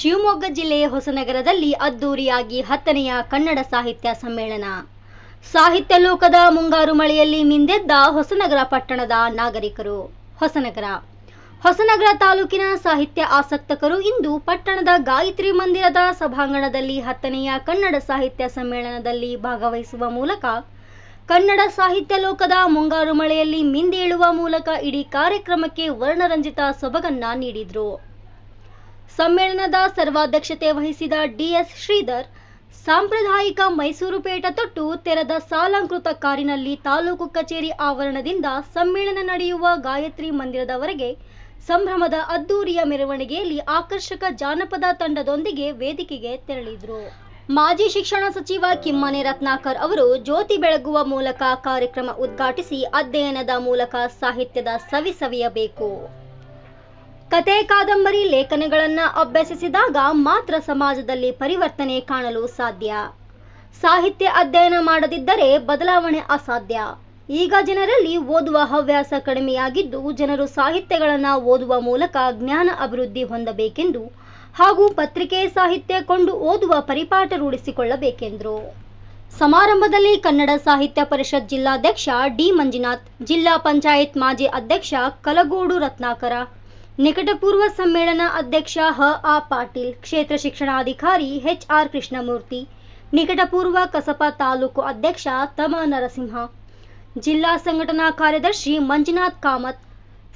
ಶಿವಮೊಗ್ಗ ಜಿಲ್ಲೆಯ ಹೊಸನಗರದಲ್ಲಿ ಅದ್ದೂರಿಯಾಗಿ ಹತ್ತನೆಯ ಕನ್ನಡ ಸಾಹಿತ್ಯ ಸಮ್ಮೇಳನ. ಸಾಹಿತ್ಯ ಲೋಕದ ಮುಂಗಾರು ಮಳೆಯಲ್ಲಿ ಮಿಂದೆದ್ದ ಹೊಸನಗರ ಪಟ್ಟಣದ ನಾಗರಿಕರು. ಹೊಸನಗರ. ಹೊಸನಗರ ತಾಲೂಕಿನ ಸಾಹಿತ್ಯ ಆಸಕ್ತಕರು ಇಂದು ಪಟ್ಟಣದ ಗಾಯತ್ರಿ ಮಂದಿರದ ಸಭಾಂಗಣದಲ್ಲಿ ಹತ್ತನೆಯ ಕನ್ನಡ ಸಾಹಿತ್ಯ ಸಮ್ಮೇಳನದಲ್ಲಿ ಭಾಗವಹಿಸುವ ಮೂಲಕ ಕನ್ನಡ ಸಾಹಿತ್ಯ ಲೋಕದ ಮುಂಗಾರು ಮಳೆಯಲ್ಲಿ ಮಿಂದೇಳುವ ಮೂಲಕ ಇಡೀ ಕಾರ್ಯಕ್ರಮಕ್ಕೆ ವರ್ಣರಂಜಿತ ಸೊಬಗನ್ನ ನೀಡಿದ್ರು. ಸಮ್ಮೇಳನದ ಸರ್ವಾಧ್ಯಕ್ಷತೆ ವಹಿಸಿದ ಡಿಎಸ್ ಶ್ರೀಧರ್, ಸಾಂಪ್ರದಾಯಿಕ ಮೈಸೂರು ಪೇಟ ತೊಟ್ಟು ತೆರೆದ ಸಾಲಂಕೃತ ಕಾರಿನಲ್ಲಿ ತಾಲೂಕು ಕಚೇರಿ ಆವರಣದಿಂದ ಸಮ್ಮೇಳನ ನಡೆಯುವ ಗಾಯತ್ರಿ ಮಂದಿರದವರೆಗೆ ಸಂಭ್ರಮದ ಅದ್ದೂರಿಯ ಮೆರವಣಿಗೆಯಲ್ಲಿ ಆಕರ್ಷಕ ಜಾನಪದ ತಂಡದೊಂದಿಗೆ ವೇದಿಕೆಗೆ ತೆರಳಿದರು. ಮಾಜಿ ಶಿಕ್ಷಣ ಸಚಿವ ಕಿಮ್ಮನೆ ರತ್ನಾಕರ್ ಅವರು ಜ್ಯೋತಿ ಬೆಳಗುವ ಮೂಲಕ ಕಾರ್ಯಕ್ರಮ ಉದ್ಘಾಟಿಸಿ ಅಧ್ಯಯನದ ಮೂಲಕ ಸಾಹಿತ್ಯದ ಸವಿ ಸವಿಯಬೇಕು ಕತೆ ಕಾದಂಬರಿ ಲೇಖನಗಳನ್ನು ಅಭ್ಯಸಿಸಿದಾಗ ಮಾತ್ರ ಸಮಾಜದಲ್ಲಿ ಪರಿವರ್ತನೆ ಕಾಣಲು ಸಾಧ್ಯ. ಸಾಹಿತ್ಯ ಅಧ್ಯಯನ ಮಾಡದಿದ್ದರೆ ಬದಲಾವಣೆ ಅಸಾಧ್ಯ. ಈಗ ಜನರಲ್ಲಿ ಓದುವ ಹವ್ಯಾಸ ಕಡಿಮೆಯಾಗಿದ್ದು ಜನರು ಸಾಹಿತ್ಯಗಳನ್ನು ಓದುವ ಮೂಲಕ ಜ್ಞಾನ ಅಭಿವೃದ್ಧಿ ಹೊಂದಬೇಕೆಂದು ಹಾಗೂ ಪತ್ರಿಕೆ ಸಾಹಿತ್ಯ ಕೊಂಡು ಓದುವ ಪರಿಪಾಠ ರೂಢಿಸಿಕೊಳ್ಳಬೇಕೆಂದರು. ಸಮಾರಂಭದಲ್ಲಿ ಕನ್ನಡ ಸಾಹಿತ್ಯ ಪರಿಷತ್ ಜಿಲ್ಲಾಧ್ಯಕ್ಷ ಡಿ ಮಂಜುನಾಥ್, ಜಿಲ್ಲಾ ಪಂಚಾಯತ್ ಮಾಜಿ ಅಧ್ಯಕ್ಷ ಕಲಗೋಡು ರತ್ನಾಕರ ನಿಕಟಪೂರ್ವ ಸಮ್ಮೇಳನ ಅಧ್ಯಕ್ಷ ಹ. ಆ. ಪಾಟೀಲ್ ಕ್ಷೇತ್ರ ಶಿಕ್ಷಣಾಧಿಕಾರಿ ಎಚ್. ಆರ್. ಕೃಷ್ಣಮೂರ್ತಿ ನಿಕಟಪೂರ್ವ ಕಸಪ ತಾಲೂಕು ಅಧ್ಯಕ್ಷ ತಮ. ನರಸಿಂಹ ಜಿಲ್ಲಾ ಸಂಘಟನಾ ಕಾರ್ಯದರ್ಶಿ ಮಂಜುನಾಥ್ ಕಾಮತ್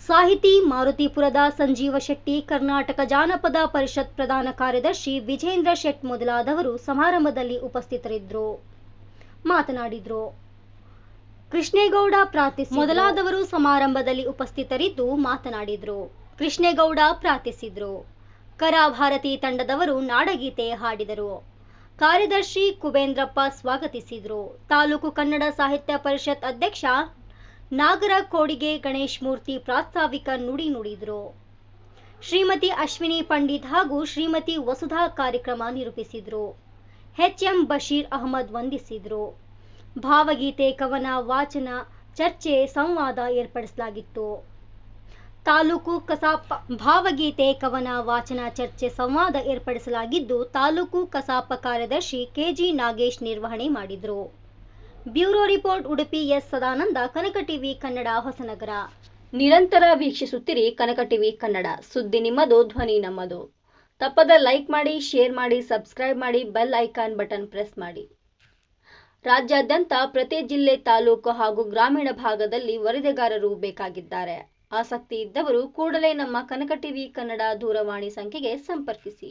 ಸಾಹಿತಿ ಮಾರುತಿಪುರದ ಸಂಜೀವ ಶೆಟ್ಟಿ ಕರ್ನಾಟಕ ಜಾನಪದ ಪರಿಷತ್ ಪ್ರಧಾನ ಕಾರ್ಯದರ್ಶಿ ವಿಜೇಂದ್ರ ಶೆಟ್ ಮೊದಲಾದವರು ಸಮಾರಂಭದಲ್ಲಿ ಉಪಸ್ಥಿತರಿದ್ದರು. ಮಾತನಾಡಿದರು. ಕೃಷ್ಣೇಗೌಡ ಪ್ರಾರ್ಥಿಸಿ ಮೊದಲಾದವರು ಸಮಾರಂಭದಲ್ಲಿ ಉಪಸ್ಥಿತರಿದ್ದು ಮಾತನಾಡಿದರು. ಕೃಷ್ಣೇಗೌಡ ಪ್ರಾರ್ಥಿಸಿದ್ರು. ಕರಾಭಾರತಿ ತಂಡದವರು ನಾಡಗೀತೆ ಹಾಡಿದರು. ಕಾರ್ಯದರ್ಶಿ ಕುಬೇಂದ್ರಪ್ಪ ಸ್ವಾಗತಿಸಿದರು. ತಾಲೂಕು ಕನ್ನಡ ಸಾಹಿತ್ಯ ಪರಿಷತ್ ಅಧ್ಯಕ್ಷ ನಾಗರ ಕೋಡಿಗೆ ಗಣೇಶ್ ಮೂರ್ತಿ ಪ್ರಾಸ್ತಾವಿಕ ನುಡಿ ನುಡಿದರು. ಶ್ರೀಮತಿ ಅಶ್ವಿನಿ ಪಂಡಿತ್ ಹಾಗೂ ಶ್ರೀಮತಿ ವಸುಧಾ ಕಾರ್ಯಕ್ರಮ ನಿರೂಪಿಸಿದರು. ಎಂ ಬಶೀರ್ ಅಹಮದ್ ವಂದಿಸಿದರು. ಭಾವಗೀತೆ, ಕವನ, ವಾಚನ, ಚರ್ಚೆ, ಸಂವಾದ ಏರ್ಪಡಿಸಲಾಗಿತ್ತು. ತಾಲೂಕು ಕಸಾಪ ಭಾವಗೀತೆ ಕವನ ವಾಚನ ಚರ್ಚೆ ಸಂವಾದ ಏರ್ಪಡಿಸಲಾಗಿದ್ದು ತಾಲೂಕು ಕಸಾಪ ಕಾರ್ಯದರ್ಶಿ ಕೆಜಿ ನಾಗೇಶ್ ನಿರ್ವಹಣೆ ಮಾಡಿದರು. Bureau report Udupi S Sadananda, Kanaka TV Kannada, Hosanagara. ನಿರಂತರ ವೀಕ್ಷಿಸುತ್ತಿರಿ ಕನಕ ಟಿವಿ ಕನ್ನಡ. ಸುದ್ದಿ ನಿಮ್ಮದು, ಧ್ವನಿ ನಮ್ಮದು. ತಪ್ಪದ ಲೈಕ್ ಮಾಡಿ, ಶೇರ್ ಮಾಡಿ, ಸಬ್ಸ್ಕ್ರೈಬ್ ಮಾಡಿ, ಬೆಲ್ ಐಕಾನ್ ಬಟನ್ ಪ್ರೆಸ್ ಮಾಡಿ. ರಾಜ್ಯಾದ್ಯಂತ ಪ್ರತಿ ಜಿಲ್ಲೆ ತಾಲೂಕು ಹಾಗೂ ಗ್ರಾಮೀಣ ಭಾಗದಲ್ಲಿ ವರದಿಗಾರರು ಬೇಕಾಗಿದ್ದಾರೆ. ಆಸಕ್ತಿ ಇದ್ದವರು ಕೂಡಲೇ ನಮ್ಮ ಕನಕ ಟಿವಿ ಕನ್ನಡ ದೂರವಾಣಿ ಸಂಖ್ಯೆಗೆ ಸಂಪರ್ಕಿಸಿ.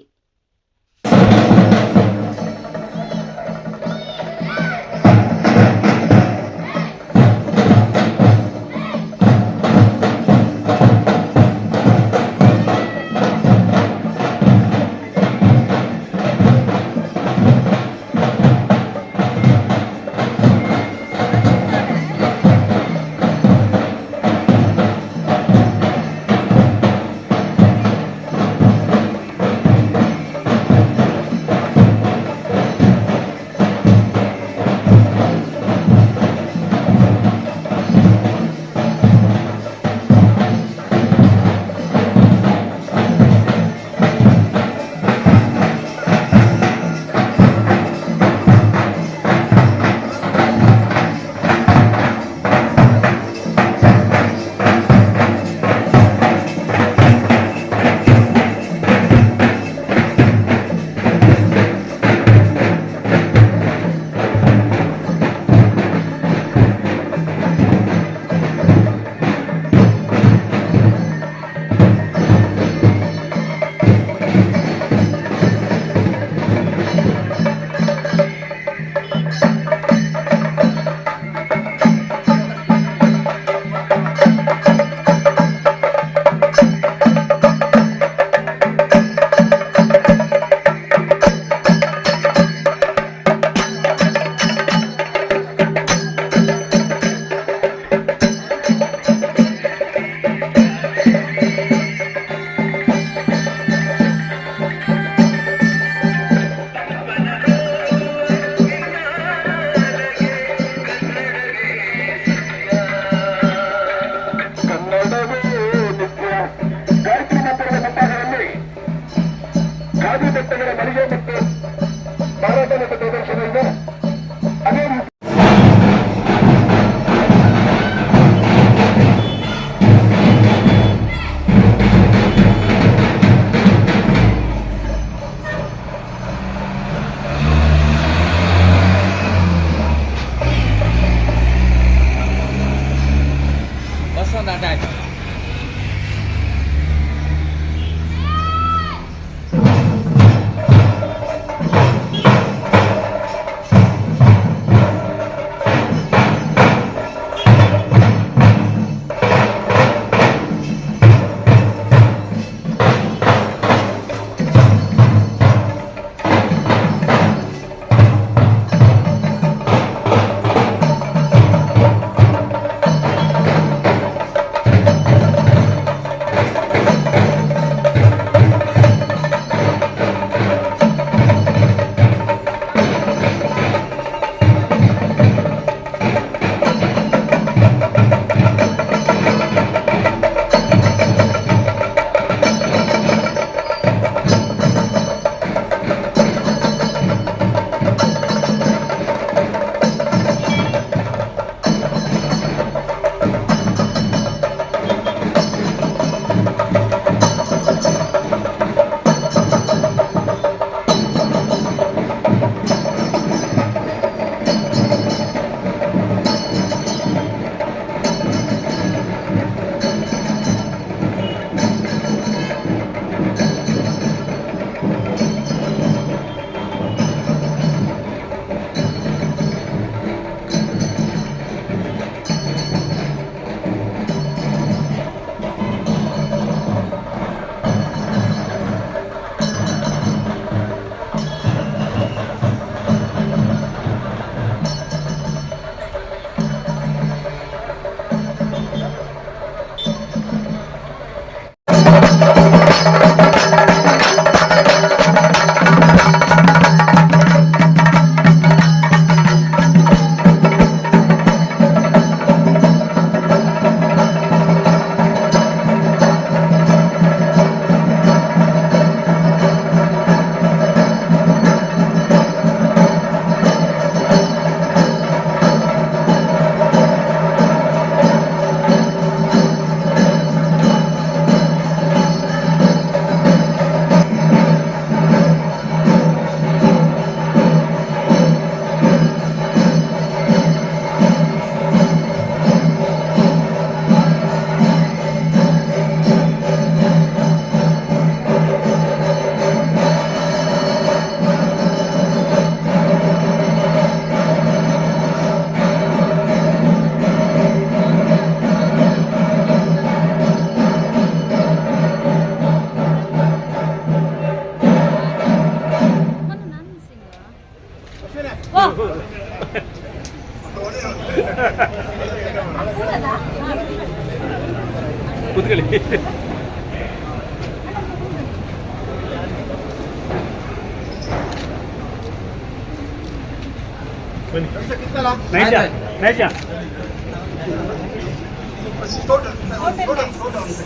ಮಳಿಗೆ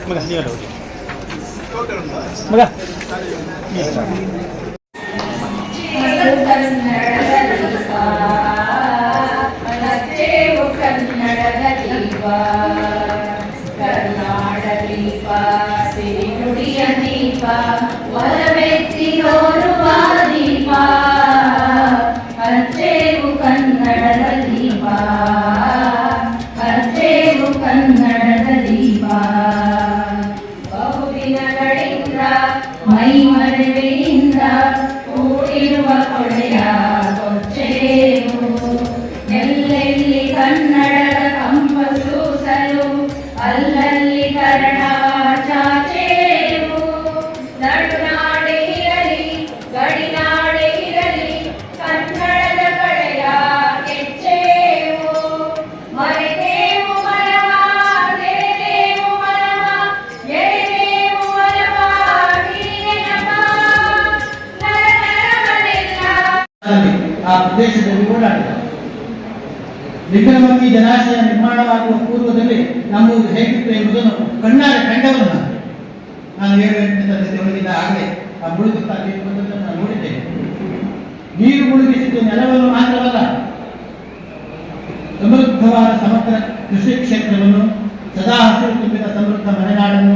ಮಗ ನೀವಲ್ಲ ಹೋಗಿ ಮಗ ಕನ್ನಡವು ಕನ್ನಡದ ದೀಪ ಕರ್ನಾಡ ದೀಪ ಸಿರಿನುಡಿಯ ದೀಪ ಜಲಾಶಯ ನಿರ್ಮಾಣವಾಗುವ ಪೂರ್ವದಲ್ಲಿ ನಮ್ಮೂರು ಹೇಗಿತ್ತು ಎಂಬುದನ್ನು ಕಣ್ಣಾರೆ ಕಂಡವರು ನಾನು ನಾನು ಆಗಲೇ ಆ ಮುಳುಗುತ್ತಾ ನೀರು ನಾನು ನೋಡಿದ್ದೇನೆ. ನೀರು ಮುಳುಗಿಸಿದ್ದು ನೆಲವನ್ನು ಮಾತ್ರವಲ್ಲ, ಸಮೃದ್ಧವಾದ ಸಮಗ್ರ ಕೃಷಿ ಕ್ಷೇತ್ರವನ್ನು, ಸದಾ ಹಸಿರು ತುಂಬಿದ ಸಮೃದ್ಧ ಮಲೆನಾಡನ್ನು,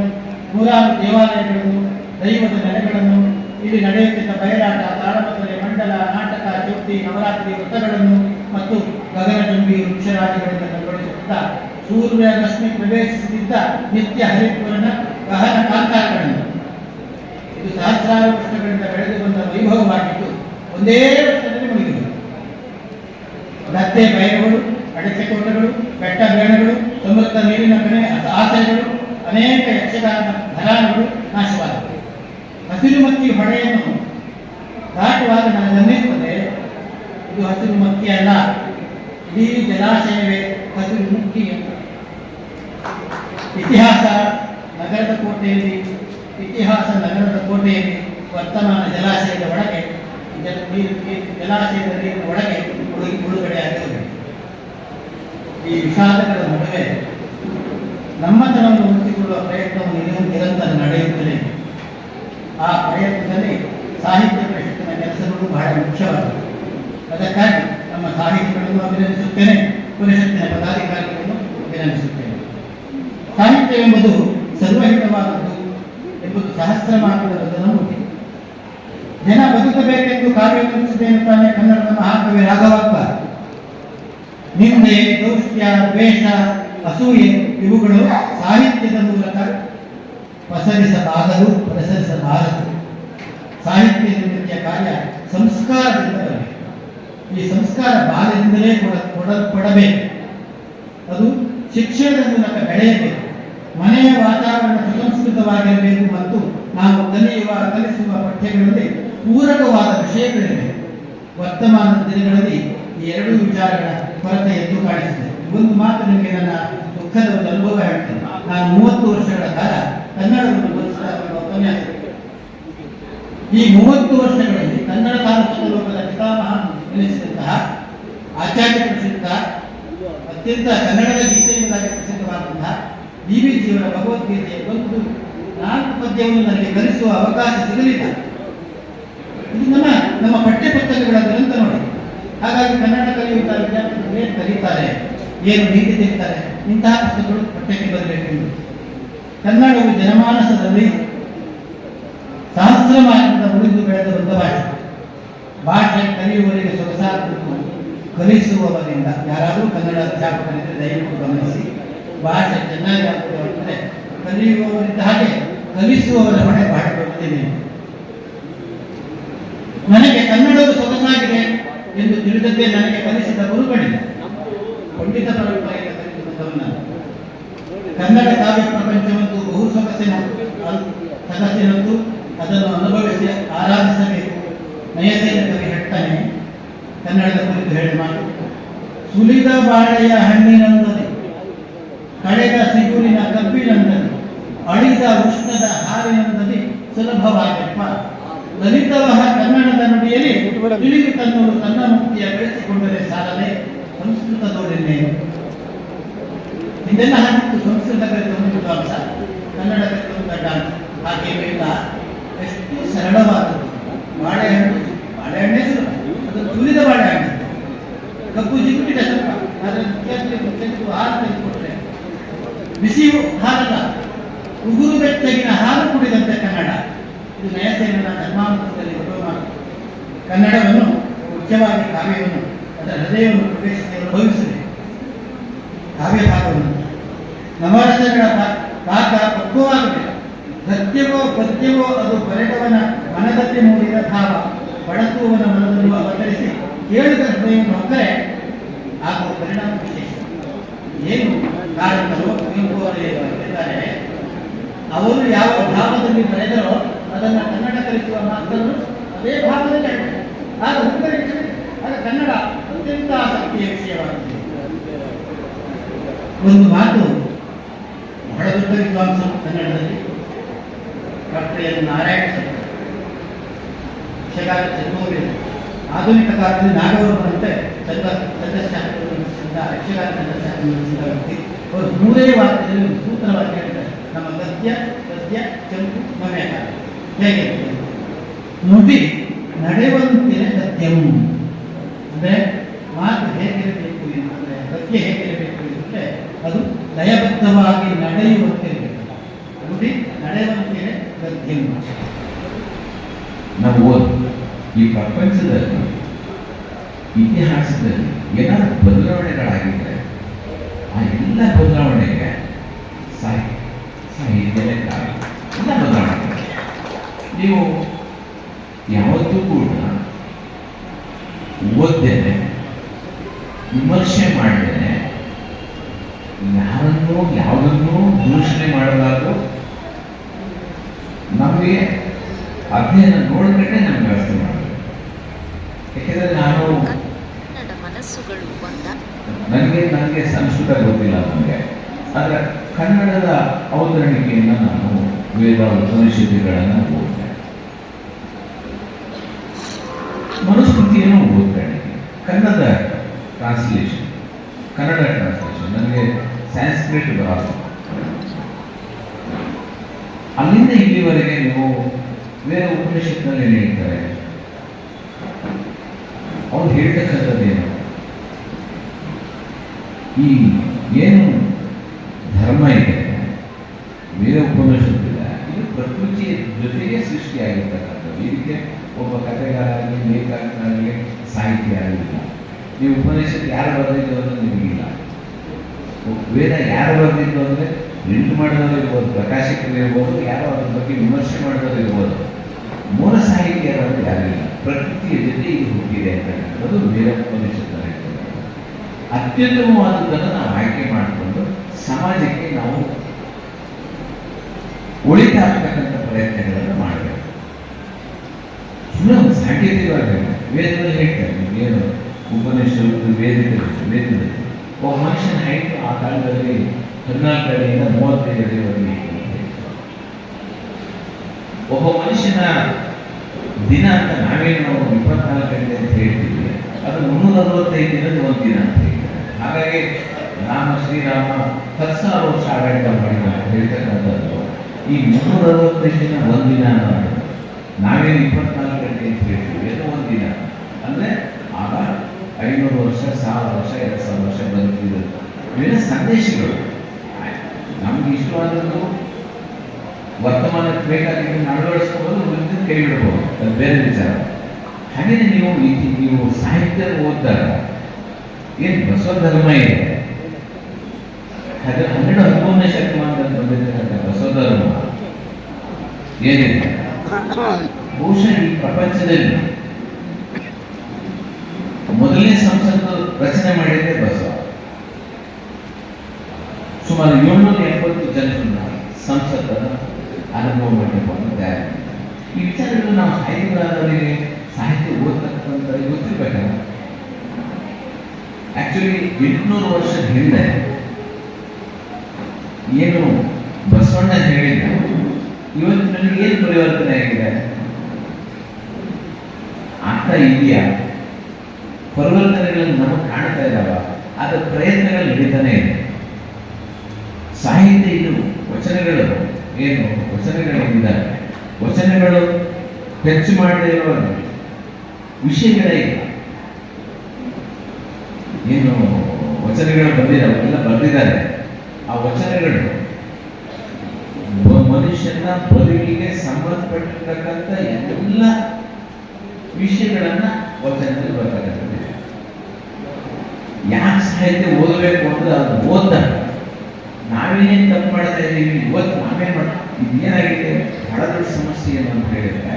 ನೂರಾರು ದೇವಾಲಯಗಳನ್ನು, ದೈವದ ನೆಲೆಗಳನ್ನು, ಇಲ್ಲಿ ನಡೆಯುತ್ತಿದ್ದ ಬಯಲಾಟ, ತಾಳಪತ್ರೆ, ಮಂಡಲ, ನಾಟಕ ಜ್ಯೋತಿ ನವರಾತ್ರಿ ವ್ರತಗಳನ್ನು ಮತ್ತು ಗಗನಚುಂಬಿ ವೃಕ್ಷರಾಜಿಗಳಿಂದ ಕಂಗೊಳಿಸುತ್ತಾ ಸೂರ್ಯ ರಶ್ಮಿ ಪ್ರವೇಶಿಸುತ್ತಿದ್ದ ನಿತ್ಯ ಹರಿಪೂರ್ಣ ಗಹನ ಕಾಂತಾರಗಳಿಂದ. ಇದು ಸಹಸ್ರಾರು ವರ್ಷಗಳಿಂದ ಬೆಳೆದು ಬಂದ ವೈಭವವಾಗಿದ್ದು ಒಂದೇ ವರ್ಷದಲ್ಲಿ ಮುಗಿದಿದೆ. ಗದ್ದೆ ಬಯಲುಗಳು ಅಡಕೆ ತೋಟಗಳು ಬೆಟ್ಟ ಬೇಣಗಳು ಸಮೃದ್ಧ ನೀರಿನ ಕಣೆ, ಆಸೆಗಳು, ಅನೇಕ ಯಕ್ಷಗಾನ ಘರಾನಗಳು ನಾಶವಾದವು. ಹಸಿರುಮಕ್ಕಿ ಹೊಳೆಯನ್ನು ದಾಟುವಾಗ ನನಗನ್ನಿಸುತ್ತದೆ ಇದು ಹಸಿರು ಮತ್ತಿ ಅಲ್ಲ. ಇಡೀ ಜಲಾಶಯವೇ ಹಸಿರು ಮುಖ್ಯ ಅಂತ ಇತಿಹಾಸ ನಗರದ ಕೋಟೆಯಲ್ಲಿ, ಇತಿಹಾಸ ನಗರದ ಕೋಟೆಯಲ್ಲಿ ವರ್ತಮಾನ ಜಲಾಶಯದ ಒಳಗೆ ನೀರು ಜಲಾಶಯದ ನೀರಿನ ಒಳಗೆ ಮುಳುಗಿ ಮುಳುಗಡೆ ಆಗಿರಬೇಕು ಈ ವಿಷಾದಗಳ ನಡುವೆ ನಮ್ಮತನವನ್ನು ಉಳಿಸಿಕೊಳ್ಳುವ ಪ್ರಯತ್ನವು ನಿರಂತರ ನಡೆಯುತ್ತದೆ ಆ ಪ್ರಯತ್ನದಲ್ಲಿ ಸಾಹಿತ್ಯ ಪ್ರಶಸ್ತಿನ ಕೆಲಸಗಳು ಬಹಳ ಮುಖ್ಯವಾದ ಅದಕ್ಕಾಗಿ ಸಾಹಿತಿಗಳನ್ನು ಅಭಿನಂದಿಸುತ್ತೇನೆ. ಪರಿಷತ್ತಿನ ಪದಾಧಿಕಾರಿಗಳನ್ನು ಅಭಿನಂದಿಸುತ್ತೇನೆ. ಸಾಹಿತ್ಯ ಎಂಬುದು ಸರ್ವಹಿತವಾದದ್ದು ಎಂಬುದು ಸಹಸ್ರ ಮಾರ್ಗದ ನಂಬಿಕೆ ಜನ ಬದುಕಬೇಕೆಂದು ಕಾರ್ಯ ನಿರ್ವಹಿಸಿದೆ ಅಂತಾನೆ ಕನ್ನಡದ ಮಹಾಕವಿ ರಾಘವಪ್ಪ. ನಿಂದೆ, ದೌಷ್ಟ್ಯ, ದ್ವೇಷ, ಅಸೂಯೆ ಇವುಗಳು ಸಾಹಿತ್ಯದ ಮೂಲಕ ಪಸರಿಸಬಾರದು ಪ್ರಸರಿಸಬಾರದು ಸಾಹಿತ್ಯ ನಿರ್ಮಿತಿಯ ಕಾರ್ಯ ಸಂಸ್ಕಾರದಿಂದ ಬರಬೇಕು ಈ ಸಂಸ್ಕಾರ ಬಾಲ್ಯದಿಂದಲೇ ಕೊಡ, ಕೊಡಲ್ಪಡಬೇಕು. ಅದು ಶಿಕ್ಷಣದ ಮೂಲಕ ಬೆಳೆಯಬೇಕು. ಮನೆಯ ವಾತಾವರಣ ಸುಸಂಸ್ಕೃತವಾಗಿರಬೇಕು ಮತ್ತು ನಾವು ಕಲಿಯುವ, ಕಲಿಸುವ ಪಠ್ಯಗಳಲ್ಲಿ ಪೂರಕವಾದ ವಿಷಯಗಳಿವೆ. ವರ್ತಮಾನದ ದಿನಗಳಲ್ಲಿ ಈ ಎರಡು ವಿಚಾರಗಳ ಕೊರತೆ ಎದ್ದು ಕಾಣಿಸಿದೆ. ಒಂದು ಮಾತು ನಿಮಗೆ ನನ್ನ ದುಃಖದ ಒಂದು ಅನುಭವ ಹೇಳ್ತೇನೆ. ನಾನು ಮೂವತ್ತು ವರ್ಷಗಳ ಕಾಲ ಕನ್ನಡವನ್ನು ಬೋಧಿಸಿದ ಉಪನ್ಯಾಸ ಈ ಮೂವತ್ತು ವರ್ಷಗಳಲ್ಲಿ ಕನ್ನಡ ಸಾಹಿತ್ಯ ಲೋಕದ ಪಿತಾಮಹ ಎನಿಸಿದಂತಹ ಆಚಾರ್ಯ ಪ್ರಸಿದ್ಧ ಅತ್ಯಂತ ಕನ್ನಡದ ಗೀತೆಯಿಂದಾಗಿ ಪ್ರಸಿದ್ಧವಾದಂತಹ ವಿ ಜಿಯವರ ಭಗವದ್ಗೀತೆಯ ಒಂದು ನಾಲ್ಕು ಪದ್ಯವನ್ನು ನನಗೆ ಕಲಿಸುವ ಅವಕಾಶ ಸಿಗಲಿಲ್ಲ. ಇದು ನಮ್ಮ ನಮ್ಮ ಪಠ್ಯ ಪುಸ್ತಕಗಳ ಗ್ರಂಥ ನೋಡಿ. ಹಾಗಾಗಿ ಕನ್ನಡ ಕಲಿಯುವಂತಹ ವಿದ್ಯಾರ್ಥಿಗಳು ಏನು ಕಲಿತಾರೆ, ಏನು ನೀತಿ ತಿಳಿತಾರೆ, ಇಂತಹ ಪುಸ್ತಕಗಳು ಪಠ್ಯಕ್ಕೆ ಬರಬೇಕೆಂದು. ಕನ್ನಡವು ಜನಮಾನಸದಲ್ಲಿ ಸಹಸ್ರಮಾನದಿಂದ ಉಳಿದು ಬೆಳೆದ ಭಾಷೆ. ಭಾಷೆ ಕಲಿಯುವವರಿಗೆ ಸೊಗಸಾಗಬೇಕು ಕಲಿಸುವವರಿಂದ, ಯಾರಾದರೂ ಕನ್ನಡ ಅಧ್ಯಾಪಕರಿದ್ದರೆ ದಯವಿಟ್ಟು ಗಮನಿಸಿ, ಭಾಷೆ ಚೆನ್ನಾಗಿ ಆಗ್ತದೆ ಅಂದರೆ ಕಲಿಯುವವರಿದ್ದ ಹಾಗೆ ಕಲಿಸುವವರ ಹೊಣೆ ಬಹಳ ಕೊಡ್ತೀನಿ ನನಗೆ ಕನ್ನಡವು ಸೊಗಸಾಗಿದೆ ಎಂದು ತಿಳಿದದ್ದೇ ನನಗೆ ಕಲಿಸಿದ ಗುರುಗಳಿಲ್ಲ. ಪಂಡಿತ ಪರಂಪರೆಯಿಂದ ಕನ್ನಡ ಕಾವ್ಯ ಪ್ರಪಂಚವಂತೂ ಬಹು ಸೊಗಸಿನ ಸೊಗಸಿನಂತೂ ಅದನ್ನು ಅನುಭವಿಸಿ, ಆರಾಧಿಸಬೇಕು. ನಯಸೇನ ಕವಿ ಹೇಳ್ತಾನೆ ಕನ್ನಡದ ಕುರಿತು ಹೇಳಿ ಮಾತು. ಸುಲಿದ ಬಾಳೆಯ ಹಣ್ಣಿನಂದದೆ ಕಳೆದ ಸಿಗುರಿನ ಕಬ್ಬಿನಂದದೆ ಅಳಿದ ಉಷ್ಣದ ಹಾಲಿನಂದದೆ ಸುಲಭವಾಗಪ್ಪ. ಲಲಿತವಹ ಕನ್ನಡದ ನುಡಿಯಲ್ಲಿ ತಿಳಿದು ತನ್ನವರು ತನ್ನ ಮುಕ್ತಿಯ ಬೆಳೆಸಿಕೊಂಡರೆ ಸಾಲದೆ ಸಂಸ್ಕೃತದೋಡೆನ್ನೇನು ಇದೆಲ್ಲ ಹಾಕಿತ್ತು ಸಂಸ್ಕೃತ ಒಂದು ಕನ್ನಡ ಕಲಿತ ಒಂದು ಡಾನ್ಸ್ ಅದನ್ನು ಹಾಲು ತೆಗೆದುಕೊಟ್ರೆ ಬಿಸಿ ಹಾರಲ್ಲ ಉಗುರು ಬೆಚ್ಚಗಿನ ಹಾಲು ಕುಡಿದಂತೆ ಕನ್ನಡ. ಇದು ನಯಸೇನ ಧರ್ಮಾಮೃತದಲ್ಲಿ ಬರುವ ಮಾತು. ಕನ್ನಡವನ್ನು, ಮುಖ್ಯವಾಗಿ ಕಾವ್ಯವನ್ನು, ಅದರ ಹೃದಯವನ್ನು ಪ್ರವೇಶಿಸಲು ಅನುಭವಿಸಬೇಕು ಕಾವ್ಯ ಭಾಗವನ್ನು ನವರಸಗಳ ಪಾ- ಪಾಕ ಪಕ್ವವಾಗಬೇಕು. ಗದ್ಯವೋ ಪದ್ಯವೋ ಅದು ಬರೆದವನ ಮನದಲ್ಲಿ ಮೂಡಿದ ಭಾವ. ಬಳಸುವವನ ಮನದಲ್ಲಿ ಅವತರಿಸಿ ಕೇಳಿದ ಹೃದಯವನ್ನು ಹೊಕ್ಕರೆ. ಆಗುವ ಪರಿಣಾಮ ವಿಶೇಷ. ಏನು ಕಾರಣರು ಕುವೆಂಪು ಅವರು ಯಾವ ಭಾವದಲ್ಲಿ ಬರೆದರೋ ಅದನ್ನು ಕನ್ನಡ ಕಲಿಸುವ ಮಾತನ್ನು ಅದೇ ಭಾವದಲ್ಲಿ ಆಗ ಉತ್ತರಿಸಿದರೆ ಆಗ ಕನ್ನಡ ಅತ್ಯಂತ ಆಸಕ್ತಿಯ ವಿಷಯವಾಗಿದೆ ಒಂದು ಮಾತು ಬಹಳ ದೊಡ್ಡ ವಿದ್ವಾಂಸರು ಕನ್ನಡದಲ್ಲಿ, ಡಾಕ್ಟರ್ ಎನ್ ನಾರಾಯಣ ಯಕ್ಷಗಾನ ಜನ್ಮವಿದೆ ಆಧುನಿಕ ಕಾಲದಲ್ಲಿ ನಾಗವರ್ಮನಂತೆ ಚಂದ ಚಂದಶಾಸ್ತ್ರ ನಡೆಸಿದ ಯಕ್ಷಗಾನ ಚಂದಶಾಸ್ತ್ರ ನಡೆಸಿದ ವ್ಯಕ್ತಿ ಅವರು ಮೂರೇ ವಾಕ್ಯದಲ್ಲಿ ಒಂದು ಸೂತ್ರವಾಗಿ ಹೇಳ್ತಾರೆ ನಮ್ಮ ಸತ್ಯ ಸತ್ಯ ಕೆಂಪು ಮನೆ ಹೇಗೆ ನುಡಿ ನಡೆಯುವಂತಿನ ಸತ್ಯವು ಅಂದ್ರೆ ಮಾತು ಹೇಗಿರಬೇಕು ಅಂತಂದ್ರೆ ಸತ್ಯ ಹೇಗಿರಬೇಕು ಅಂದ್ರೆ ಅದು ಲಯಬದ್ಧವಾಗಿ ನಡೆಯುವಂತಿರಬೇಕು ನುಡಿ ನಡೆಯುವಂತಿನ ಗದ್ಯಂ ನಾವು ಓದ್ ಈ ಪ್ರಪಂಚದಲ್ಲಿ ಇತಿಹಾಸದಲ್ಲಿ ಏನಾದ್ರು ಬದಲಾವಣೆಗಳಾಗಿದ್ರೆ ಆ ಎಲ್ಲ ಬದಲಾವಣೆಗೆ ಸಾಹಿ ಸಾಹಿತ್ಯವೇ ಕಾರಣ ಎಲ್ಲ ಬದಲಾವಣೆ ನೀವು ಯಾವತ್ತೂ ಕೂಡ ಓದ್ದೇನೆ ವಿಮರ್ಶೆ ಮಾಡಿದ್ದೇನೆ ಯಾರನ್ನೂ ಯಾವುದನ್ನೂ ದೂಷಣೆ ಮಾಡಬಾರ್ದು ನಮಗೆ ಅಧ್ಯಯನ ನೋಡಿದ್ರೆ ನಮ್ಗೆ ವ್ಯವಸ್ಥೆ ಮಾಡಬೇಕು. ಯಾಕೆಂದ್ರೆ ನಾನು ನನಗೆ ನನಗೆ ಸಂಸ್ಕೃತ ಗೊತ್ತಿಲ್ಲ ನನಗೆ ಆದರೆ ಕನ್ನಡದ ಅವತರಣಿಕೆಯನ್ನು ನಾನು ವೇದ ಉಪನಿಷತ್ತುಗಳನ್ನು ಓದ್ತೇನೆ ಮನುಸ್ಮೃತಿಯನ್ನು ಓದ್ತೇನೆ ಕನ್ನಡ ಟ್ರಾನ್ಸ್ಲೇಷನ್ ಕನ್ನಡ ಟ್ರಾನ್ಸ್ಲೇಷನ್ ನನಗೆ ಸ್ಯಾನ್ಸ್ಕ್ರಿಟ್ ಬರಲ್ಲ. ಅಲ್ಲಿಂದ ಇಲ್ಲಿವರೆಗೆ ನೀವು ಬೇರೆ ಉಪನಿಷತ್ನಲ್ಲಿ ಏನು ಹೇಳ್ತಾರೆ ಅವ್ರು ಹೇಳ್ತಕ್ಕಂಥದ್ದೇನು ಈ ಏನು ಧರ್ಮ ಇದೆ, ಬೇರೆ ಉಪನಿಷತ್ತಿಲ್ಲ ಇದು ಪ್ರಕೃತಿಯ ಜೊತೆಗೆ ಸೃಷ್ಟಿಯಾಗಿರ್ತಕ್ಕಂಥದ್ದು. ಇದಕ್ಕೆ ಒಬ್ಬ ಕಥೆಗಾರನಿಗೆ ಲೇಖಕನಿಗೆ ಸಾಹಿತ್ಯ ಆಗಿಲ್ಲ ನೀವು ಉಪನಿಷತ್ ಯಾರು ಬರೆದಿದ್ದು ಅನ್ನೋದು ನಿಮಗಿಲ್ಲ. ವೇದ ಯಾರು ಬರೆದಿದ್ದು ಅಂದರೆ ಪ್ರಿಂಟ್ ಮಾಡಿದವರು ಇರ್ಬೋದು, ಪ್ರಕಾಶಕರು ಇರ್ಬೋದು, ಯಾರೋ ಅದ್ರ ಬಗ್ಗೆ ವಿಮರ್ಶೆ ಮಾಡಿದವರು ಇರ್ಬೋದು. ಮೂಲ ಸಾಹಿತ್ಯ ಅನ್ನೋದು ಯಾರಿಲ್ಲ ಪ್ರಕೃತಿಯ ಜೊತೆ ಇದು ಹುಟ್ಟಿದೆ ಅಂತಕ್ಕಂಥದ್ದು ವೇದ ಉಪನಿಷತ್ನಲ್ಲಿ ಹೇಳ್ತಾರೆ. ಅತ್ಯುತ್ತಮವಾದದ್ದನ್ನು ನಾವು ಆಯ್ಕೆ ಮಾಡಿಕೊಂಡು ಸಮಾಜಕ್ಕೆ ನಾವು ಒಳಿತಾಗ್ತಕ್ಕಂಥ ಪ್ರಯತ್ನಗಳನ್ನು ಮಾಡಬೇಕು. ಸಾಂಕೇತಿಕವಾಗಿ ವೇದದಲ್ಲಿ ಹೇಳ್ತಾರೆ ಏನು ಉಪನಿಷತ್ತು ವೇದಿಕೆ ವೇದಿಕೆ ಒಬ್ಬ ಮನುಷ್ಯನ ಹೈಟ್ ಆ ಕಾಲದಲ್ಲಿ ಹದಿನಾಲ್ಕು ಅಡಿಯಿಂದ ಮೂವತ್ತೈದು ಒಬ್ಬ ಮನುಷ್ಯನ ದಿನ ಅಂತ ನಾವೇನು ಇಪ್ಪತ್ನಾಲ್ಕು ಗಂಟೆ ಅಂತ ಹೇಳ್ತೀವಿ. ಅದು ಮುನ್ನೂರ ಅರವತ್ತೈದು ದಿನದ ಒಂದು ದಿನ ಅಂತ ಹಾಗಾಗಿ ರಾಮ, ಶ್ರೀರಾಮ ಹತ್ತು ಸಾವಿರ ವರ್ಷ ಆಡಳಿತ ಮಾಡಿದ ಹೇಳ್ತಕ್ಕಂಥದ್ದು. ಈ ಮುನ್ನೂರ ಅರವತ್ತೈದು ದಿನ ಒಂದು ದಿನ ನಾವೇನು ಇಪ್ಪತ್ನಾಲ್ಕು ಗಂಟೆ ಅಂತ ಹೇಳ್ತೀವಿ. ಅದು ಒಂದು ದಿನ. ಅಂದರೆ ಐನೂರು ವರ್ಷ, ಸಾವಿರ ವರ್ಷ, ಎರಡು ಸಾವಿರ ವರ್ಷ ಬದುಕಿದ್ರು. ಇವೆಲ್ಲ ಸಂದೇಶಗಳು. ನಮ್ಗೆ ಇಷ್ಟವಾದದ್ದು ವರ್ತಮಾನಕ್ಕೆ ಬೇಕಾಗಿದ್ದು ಅಳವಡಿಸ್ಕೋಬೋದು ಮುಂದೆ ಕೈ ಬಿಡ್ಬೋದು ಅದು ಬೇರೆ ವಿಚಾರ. ಹಾಗೆ ನೀವು ನೀವು ಸಾಹಿತ್ಯ ಓದಿದಾಗ ಏನು ಬಸವ ಧರ್ಮ ಇದೆ ಹನ್ನೆರಡು ಹದಿಮೂರನೇ ಶತಮಾನದಲ್ಲಿ ಬಂದಿರ್ತಕ್ಕಂಥ ಬಸವ ಧರ್ಮ ಏನಿದೆ? ಬಹುಶಃ ಈ ಪ್ರಪಂಚದಲ್ಲಿ ರಚನೆ ಮಾಡಿದ್ರೆ ಬಸವ. ಸುಮಾರು ಏಳ್ನೂರ ಎಪ್ಪತ್ತು ಜನರನ್ನ ಸಂಸತ್ತನ್ನು ಅನುಭವ ಮಾಡಿಕೊಂಡು ತಯಾರು. ಈ ವಿಚಾರಗಳು ನಾವು ಸಾಹಿತ್ಯಗಾರರಿಗೆ ಸಾಹಿತ್ಯ ಓದತಕ್ಕಂಥ ಗೊತ್ತಿರ್ಬೇಕ ಆಕ್ಚುಲಿ ಎಂಟುನೂರು ವರ್ಷದ ಹಿಂದೆ ಏನು ಬಸವಣ್ಣ ಹೇಳಿದ್ರು ಇವತ್ತು ನನಗೆ ಏನು ಪರಿವರ್ತನೆ ಆಗಿದೆ? ಆಗ್ತಾ ಇದೆಯಾ? ಪರಿವರ್ತನೆಗಳನ್ನು ನಮಗೆ ಕಾಣ್ತಾ ಇದ್ದಾವ ಅದರ ಪ್ರಯತ್ನಗಳು ನಡೀತಾನೆ ಇದೆ. ಸಾಹಿತ್ಯ ಇದು ವಚನಗಳು, ಏನು ವಚನಗಳಿಂದಾವೆ ವಚನಗಳು ಹೆಚ್ಚು ಮಾಡದೇ ಇರುವ ವಿಷಯಗಳೇ ಇಲ್ಲ. ಏನು ವಚನಗಳು ಬಂದಿದ್ದಾವೆ ಎಲ್ಲ ಬರೆದಿದ್ದಾರೆ ಆ ವಚನಗಳು ಮನುಷ್ಯನ ಬದುಕಿಗೆ ಸಂಬಂಧಪಟ್ಟಿರ್ತಕ್ಕಂಥ ಎಲ್ಲ ವಿಷಯಗಳನ್ನ ಬರ್ತಕ್ಕಂಥದ್ದು ಯಾಕೆ ಸಾಹಿತ್ಯ ಓದಬೇಕು ಅಂದ್ರೆ ಅದು ನಾವೇನ್ ನಾವೇನೇನು ತಪ್ಪು ಮಾಡ್ತಾ ಇದ್ದೀವಿ, ಇವತ್ತು ನಾವೇನು ಮಾಡ, ಇದೇನಾಗಿದೆ? ಬಹಳ ದೊಡ್ಡ ಸಮಸ್ಯೆ ಏನು ಅಂತ ಹೇಳಿದ್ರೆ,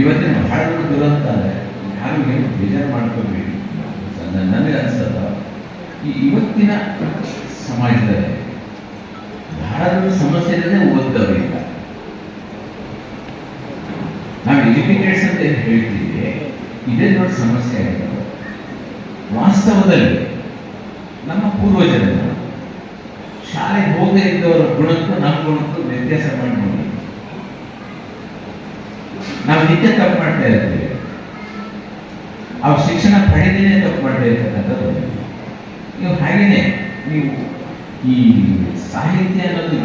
ಇವತ್ತಿನ ಬಹಳ ದೊಡ್ಡ ದುರಂತ ಅಂದರೆ ಯಾರು ಏನು ಬೇಜಾರು ಮಾಡ್ಕೋಬೇಡಿ ನನಗೆ ಅನ್ಸಲ್ಲ. ಈ ಇವತ್ತಿನ ಸಮಾಜದಲ್ಲಿ ಬಹಳ ದೊಡ್ಡ ಸಮಸ್ಯೆ ಓದ್ದವರಿಂದ ನಾವು ಎಜುಕೇಟೆಡ್ಸ್ ಅಂತ ಹೇಳ್ತೀವಿ ಇದೇ ದೊಡ್ಡ ಸಮಸ್ಯೆ ಆಗಿದೆ. ವಾಸ್ತವದಲ್ಲಿ ನಮ್ಮ ಪೂರ್ವಜರನ್ನು ಶಾಲೆಗೆ ಹೋಗದೇ ಇದ್ದವರ ಗುಣಕ್ಕೂ ನಮ್ಮ ಗುಣಕ್ಕೂ ವ್ಯತ್ಯಾಸ ಮಾಡಿ ನಾವು ನಿತ್ಯ ತಪ್ಪು ಮಾಡ್ತಾ ಇರ್ತೀವಿ. ಅವ್ರ ಶಿಕ್ಷಣ ಪಡೆದೇನೆ ತಪ್ಪು ಮಾಡ್ತಾ ಇರ್ತಕ್ಕಂಥದ್ದು. ನೀವು ಹಾಗೇನೆ ನೀವು ಈ ಸಾಹಿತ್ಯ ಅನ್ನೋದು